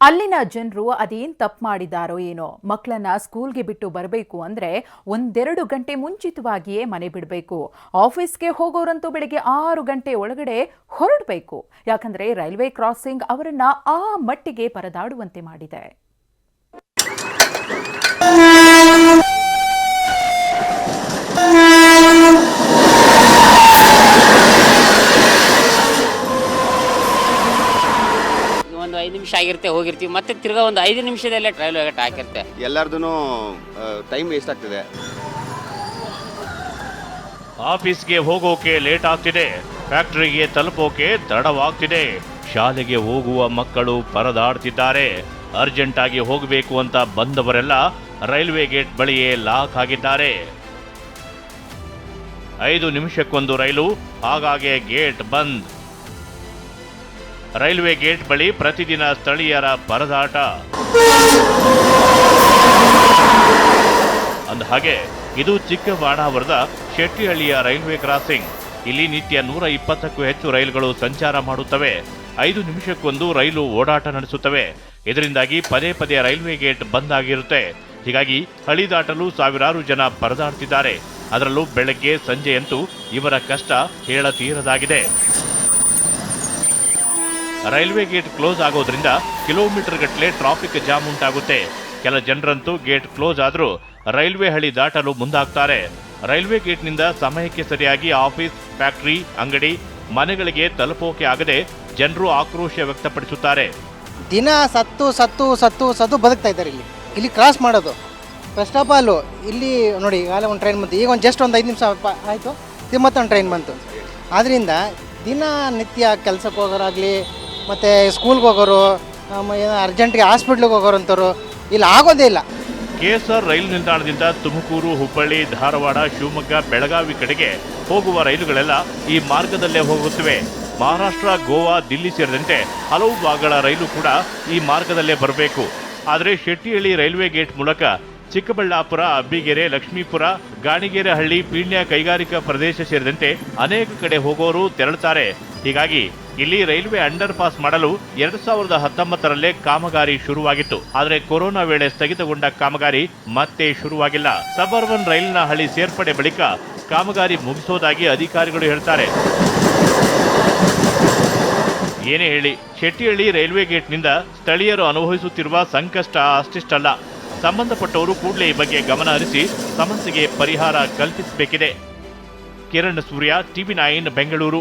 ಅಲ್ಲಿನ ಜನರು ಅದೇನ್ ತಪ್ಪು ಮಾಡಿದಾರೋ ಏನೋ ಮಕ್ಕಳನ್ನ ಸ್ಕೂಲ್ಗೆ ಬಿಟ್ಟು ಬರಬೇಕು ಅಂದ್ರೆ ಒಂದೆರಡು ಗಂಟೆ ಮುಂಚಿತವಾಗಿಯೇ ಮನೆ ಬಿಡಬೇಕು. ಆಫೀಸ್ಗೆ ಹೋಗೋರಂತೂ ಬೆಳಗ್ಗೆ ಆರು ಗಂಟೆ ಒಳಗಡೆ ಹೊರಡಬೇಕು. ಯಾಕಂದ್ರೆ ರೈಲ್ವೆ ಕ್ರಾಸಿಂಗ್ ಅವರನ್ನು ಆ ಮಟ್ಟಿಗೆ ಪರದಾಡುವಂತೆ ಮಾಡಿದೆ. ಒಂದು ಐದು ನಿಮಿಷ ಆಗಿರುತ್ತೆ ಹೋಗಿರ್ತೀವಿ. ಮತ್ತೆ ತಿರ್ಗಾ ಒಂದು ಐದು ನಿಮಿಷದಲ್ಲೇ ಟ್ರೈಲ್ ಹೋಗಟ್ ಹಾಕಿರ್ತೆ ಎಲ್ಲರದೂ ಟೈಮ್ ವೇಸ್ಟ್ ಆಗ್ತಿದೆ. ಆಫೀಸ್ಗೆ ಹೋಗೋಕೆ ಲೇಟ್ ಆಗ್ತಿದೆ. ಫ್ಯಾಕ್ಟರಿಗೆ ತಲುಪೋಕೆ ತಡವಾಗ್ತಿದೆ ಶಾಲೆಗೆ ಹೋಗುವ ಮಕ್ಕಳು ಪರದಾಡ್ತಿದ್ದಾರೆ. ಅರ್ಜೆಂಟ್ ಆಗಿ ಹೋಗಬೇಕು ಅಂತ ಬಂದವರೆಲ್ಲ ರೈಲ್ವೆ ಗೇಟ್ ಬಳಿಯೇ ಲಾಕ್ ಆಗಿದ್ದಾರೆ. ಐದು ನಿಮಿಷಕ್ಕೊಂದು ರೈಲು ಹಾಗಾಗೆ ಗೇಟ್ ಬಂದ್. ರೈಲ್ವೆ ಗೇಟ್ ಬಳಿ ಪ್ರತಿದಿನ ಸ್ಥಳೀಯರ ಪರದಾಟ. ಅಂದ ಹಾಗೆ, ಇದು ಚಿಕ್ಕಬಾಣಾವರದ ಶೆಟ್ಟಿಹಳ್ಳಿಯ ರೈಲ್ವೆ ಕ್ರಾಸಿಂಗ್. ಇಲ್ಲಿ ನಿತ್ಯ ನೂರ ಇಪ್ಪತ್ತಕ್ಕೂ ಹೆಚ್ಚು ರೈಲುಗಳು ಸಂಚಾರ ಮಾಡುತ್ತವೆ. ಐದು ನಿಮಿಷಕ್ಕೊಂದು ರೈಲು ಓಡಾಟ ನಡೆಸುತ್ತವೆ. ಇದರಿಂದಾಗಿ ಪದೇ ಪದೇ ರೈಲ್ವೆ ಗೇಟ್ ಬಂದ್ ಆಗಿರುತ್ತೆ. ಹೀಗಾಗಿ ಹಳಿ ದಾಟಲು ಸಾವಿರಾರು ಜನ ಪರದಾಡ್ತಿದ್ದಾರೆ. ಅದರಲ್ಲೂ ಬೆಳಗ್ಗೆ, ಸಂಜೆಯಂತೂ ಇವರ ಕಷ್ಟ ಹೇಳತೀರದಾಗಿದೆ. ರೈಲ್ವೆ ಗೇಟ್ ಕ್ಲೋಸ್ ಆಗೋದ್ರಿಂದ ಕಿಲೋಮೀಟರ್ ಗಟ್ಟಲೆ ಟ್ರಾಫಿಕ್ ಜಾಮ್ ಉಂಟಾಗುತ್ತೆ. ಕೆಲ ಜನರಂತೂ ಗೇಟ್ ಕ್ಲೋಸ್ ಆದರೂ ರೈಲ್ವೆ ಹಳಿ ದಾಟಲು ಮುಂದಾಗ್ತಾರೆ. ರೈಲ್ವೆ ಗೇಟ್ನಿಂದ ಸಮಯಕ್ಕೆ ಸರಿಯಾಗಿ ಆಫೀಸ್, ಫ್ಯಾಕ್ಟರಿ, ಅಂಗಡಿ, ಮನೆಗಳಿಗೆ ತಲುಪೋಕೆ ಆಗದೆ ಜನರು ಆಕ್ರೋಶ ವ್ಯಕ್ತಪಡಿಸುತ್ತಾರೆ. ದಿನ ಸತ್ತು ಸತ್ತು ಸತ್ತು ಸತ್ತು ಬದುಕ್ತಾ ಇದ್ದಾರೆ ಇಲ್ಲಿ. ಇಲ್ಲಿ ಕ್ರಾಸ್ ಮಾಡೋದು. ಫಸ್ಟ್ ಆಫ್ ಆಲ್ ಇಲ್ಲಿ ನೋಡಿ, ಈಗಾಗಲೇ ಒಂದು ಟ್ರೈನ್ ಬಂತು. ಈಗ ಒಂದು ಜಸ್ಟ್ ಒಂದು ಐದು ನಿಮಿಷ ಆಯಿತು. ಮತ್ತೊಂದು ಟ್ರೈನ್ ಬಂತು. ಆದ್ದರಿಂದ ದಿನ ನಿತ್ಯ ಕೆಲಸಕ್ಕೆ ಹೋಗೋರಾಗಲಿ ಮತ್ತು ಸ್ಕೂಲ್ಗೆ ಹೋಗೋರು ಅರ್ಜೆಂಟ್ಗೆ ಹಾಸ್ಪಿಟ್ಲಿಗೆ ಹೋಗೋರು ಅಂಥವ್ರು, ಇಲ್ಲಿ ಆಗೋದೇ ಇಲ್ಲ. ಕೆ ಎಸ್ ಆರ್ ರೈಲು ನಿಲ್ದಾಣದಿಂದ ತುಮಕೂರು, ಹುಬ್ಬಳ್ಳಿ, ಧಾರವಾಡ, ಶಿವಮೊಗ್ಗ, ಬೆಳಗಾವಿ ಕಡೆಗೆ ಹೋಗುವ ರೈಲುಗಳೆಲ್ಲ ಈ ಮಾರ್ಗದಲ್ಲೇ ಹೋಗುತ್ತವೆ. ಮಹಾರಾಷ್ಟ್ರ, ಗೋವಾ, ದಿಲ್ಲಿ ಸೇರಿದಂತೆ ಹಲವು ಭಾಗಗಳ ರೈಲು ಕೂಡ ಈ ಮಾರ್ಗದಲ್ಲೇ ಬರಬೇಕು. ಆದರೆ ಶೆಟ್ಟಿಹಳ್ಳಿ ರೈಲ್ವೆ ಗೇಟ್ ಮೂಲಕ ಚಿಕ್ಕಬಳ್ಳಾಪುರ, ಅಬ್ಬಿಗೆರೆ, ಲಕ್ಷ್ಮೀಪುರ, ಗಾಣಿಗೆರೆಹಳ್ಳಿ, ಪೀಣ್ಯ ಕೈಗಾರಿಕಾ ಪ್ರದೇಶ ಸೇರಿದಂತೆ ಅನೇಕ ಕಡೆ ಹೋಗೋರು ತೆರಳುತ್ತಾರೆ. ಹೀಗಾಗಿ ಇಲ್ಲಿ ರೈಲ್ವೆ ಅಂಡರ್ ಪಾಸ್ ಮಾಡಲು ಎರಡ್ ಸಾವಿರದ ಹತ್ತೊಂಬತ್ತರಲ್ಲೇ ಕಾಮಗಾರಿ ಶುರುವಾಗಿತ್ತು. ಆದರೆ ಕೊರೋನಾ ವೇಳೆ ಸ್ಥಗಿತಗೊಂಡ ಕಾಮಗಾರಿ ಮತ್ತೆ ಶುರುವಾಗಿಲ್ಲ. ಸಬರ್ಬನ್ ರೈಲಿನ ಹಳಿ ಸೇರ್ಪಡೆ ಬಳಿಕ ಕಾಮಗಾರಿ ಮುಗಿಸೋದಾಗಿ ಅಧಿಕಾರಿಗಳು ಹೇಳ್ತಾರೆ. ಏನೇ ಹೇಳಿ, ಶೆಟ್ಟಿಹಳ್ಳಿ ರೈಲ್ವೆ ಗೇಟ್ನಿಂದ ಸ್ಥಳೀಯರು ಅನುಭವಿಸುತ್ತಿರುವ ಸಂಕಷ್ಟ ಅಷ್ಟಿಷ್ಟಲ್ಲ. ಸಂಬಂಧಪಟ್ಟವರು ಕೂಡಲೇ ಈ ಬಗ್ಗೆ ಗಮನ ಹರಿಸಿ ಸಮಸ್ಯೆಗೆ ಪರಿಹಾರ ಕಲ್ಪಿಸಬೇಕಿದೆ. Kiran Surya, TV nine, Bengaluru.